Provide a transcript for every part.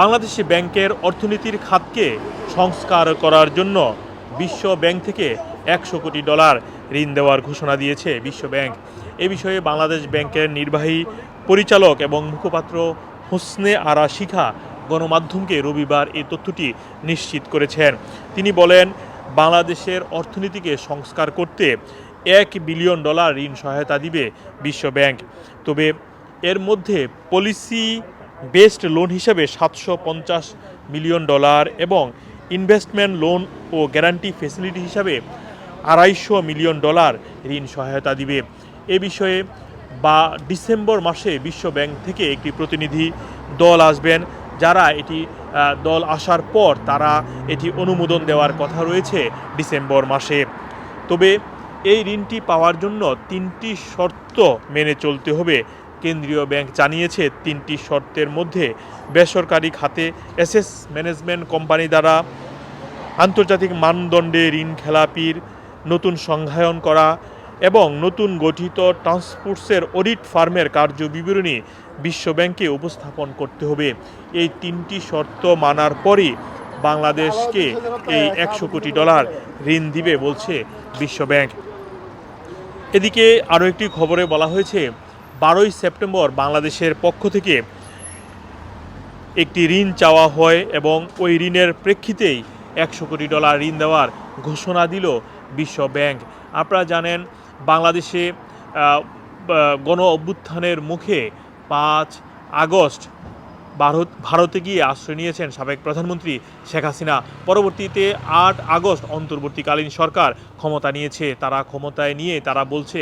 বাংলাদেশি ব্যাংকের অর্থনীতির খাতকে সংস্কার করার জন্য বিশ্ব ব্যাংক থেকে একশো কোটি ডলার ঋণ দেওয়ার ঘোষণা দিয়েছে বিশ্ব ব্যাংক। এ বিষয়ে বাংলাদেশ ব্যাংকের নির্বাহী পরিচালক এবং মুখপাত্র হোসনে আরা শিখা গণমাধ্যমকে রবিবার এই তথ্যটি নিশ্চিত করেছেন। তিনি বলেন, বাংলাদেশের অর্থনীতিকে সংস্কার করতে এক বিলিয়ন ডলার ঋণ সহায়তা দিবে বিশ্ব ব্যাংক। তবে এর মধ্যে পলিসি বেসড লোন হিসেবে সাতশো পঞ্চাশ মিলিয়ন ডলার এবং ইনভেস্টমেন্ট লোন ও গ্যারান্টি ফেসিলিটি হিসাবে আড়াইশো মিলিয়ন ডলার ঋণ সহায়তা দিবে। এ বিষয়ে বা ডিসেম্বর মাসে বিশ্ব ব্যাংক থেকে একটি প্রতিনিধি দল আসবেন, যারা এটি দল আসার পর তারা এটি অনুমোদন দেওয়ার কথা রয়েছে ডিসেম্বর মাসে। তবে এই ঋণটি পাওয়ার জন্য তিনটি শর্ত মেনে চলতে হবে। কেন্দ্রীয় ব্যাংক জানিয়েছে, তিনটি শর্তের মধ্যে বেসরকারি খাতে এসএস ম্যানেজমেন্ট কোম্পানি দ্বারা আন্তর্জাতিক মানদণ্ডে ঋণ খেলাপির, নতুন সংজ্ঞায়ন করা এবং নতুন গঠিত ট্রান্সপোর্টসের অডিট ফার্মের কার্য বিবরণী বিশ্ব ব্যাংকে উপস্থাপন করতে হবে। এই তিনটি শর্ত মানার পরই বাংলাদেশকে এই একশো কোটি ডলার ঋণ দিবে বলছে বিশ্ব ব্যাংক এদিকে আরও একটি খবরে বলা হয়েছে বারোই সেপ্টেম্বর বাংলাদেশের পক্ষ থেকে একটি ঋণ চাওয়া হয় এবং ওই ঋণের প্রেক্ষিতেই একশো কোটি ডলার ঋণ দেওয়ার ঘোষণা দিল বিশ্ব ব্যাংক। আপনারা জানেন, বাংলাদেশে গণ অভ্যুত্থানের মুখে পাঁচ আগস্ট ভারত, ভারতে গিয়ে আশ্রয় নিয়েছেন সাবেক প্রধানমন্ত্রী শেখ হাসিনা। পরবর্তীতে আট আগস্ট অন্তর্বর্তীকালীন সরকার ক্ষমতা নিয়েছে। তারা ক্ষমতায় নিয়ে তারা বলছে,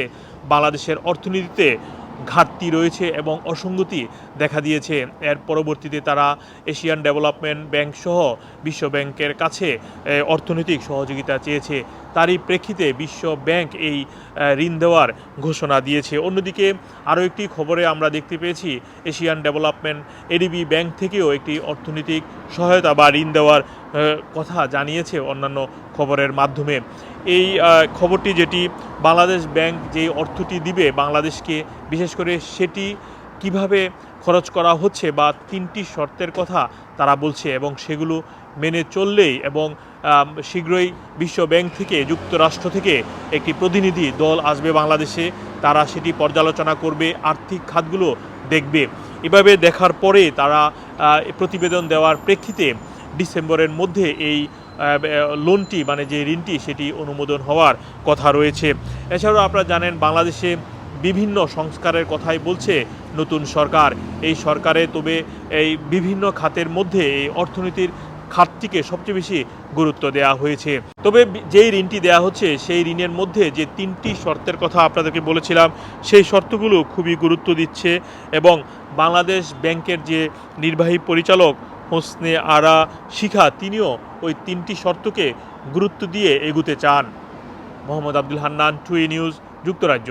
বাংলাদেশের অর্থনীতিতে ঘাটতি রয়েছে এবং অসঙ্গতি দেখা দিয়েছে। এর পরবর্তীতে তারা এশিয়ান ডেভেলপমেন্ট ব্যাংক সহ বিশ্ব ব্যাংকের কাছে অর্থনৈতিক সহযোগিতা চেয়েছে। তারই প্রেক্ষিতে বিশ্ব ব্যাংক এই ঋণ দেওয়ার ঘোষণা দিয়েছে। অন্যদিকে আরও একটি খবরে আমরা দেখতে পেয়েছি, এশিয়ান ডেভেলপমেন্ট এডিবি ব্যাংক থেকেও একটি অর্থনৈতিক সহায়তা বা ঋণ দেওয়ার কথা জানিয়েছে অন্যান্য খবরের মাধ্যমে। এই খবরটি যেটি বাংলাদেশ ব্যাংক যে অর্থটি দিবে বাংলাদেশকে, বিশেষ করে সেটি কীভাবে খরচ করা হচ্ছে বা তিনটি শর্তের কথা তারা বলছে এবং সেগুলো মেনে চললেই এবং শীঘ্রই বিশ্ব ব্যাংক থেকে, যুক্তরাষ্ট্র থেকে একটি প্রতিনিধি দল আসবে বাংলাদেশে। তারা সেটি পর্যালোচনা করবে, আর্থিক খাতগুলো দেখবে। এভাবে দেখার পরে তারা প্রতিবেদন দেওয়ার প্রেক্ষিতে ডিসেম্বরের মধ্যে এই লোনটি মানে যে ঋণটি, সেটি অনুমোদন হওয়ার কথা রয়েছে। এছাড়াও আপনারা জানেন, বাংলাদেশে বিভিন্ন সংস্কারের কথাই বলছে নতুন সরকার। এই সরকারে তবে এই বিভিন্ন খাতের মধ্যে এই অর্থনীতির খাতটিকে সবচেয়ে বেশি গুরুত্ব দেওয়া হয়েছে। তবে যেই ঋণটি দেওয়া হচ্ছে, সেই ঋণের মধ্যে যে তিনটি শর্তের কথা আপনাদেরকে বলেছিলাম, সেই শর্তগুলো খুবই গুরুত্ব দিচ্ছে এবং বাংলাদেশ ব্যাংকের যে নির্বাহী পরিচালক হোসনে আরা শিখা তিনিও ওই তিনটি শর্তকে গুরুত্ব দিয়ে এগুতে চান। মোহাম্মদ আব্দুল হান্নান টুই নিউজ, যুক্তরাজ্য।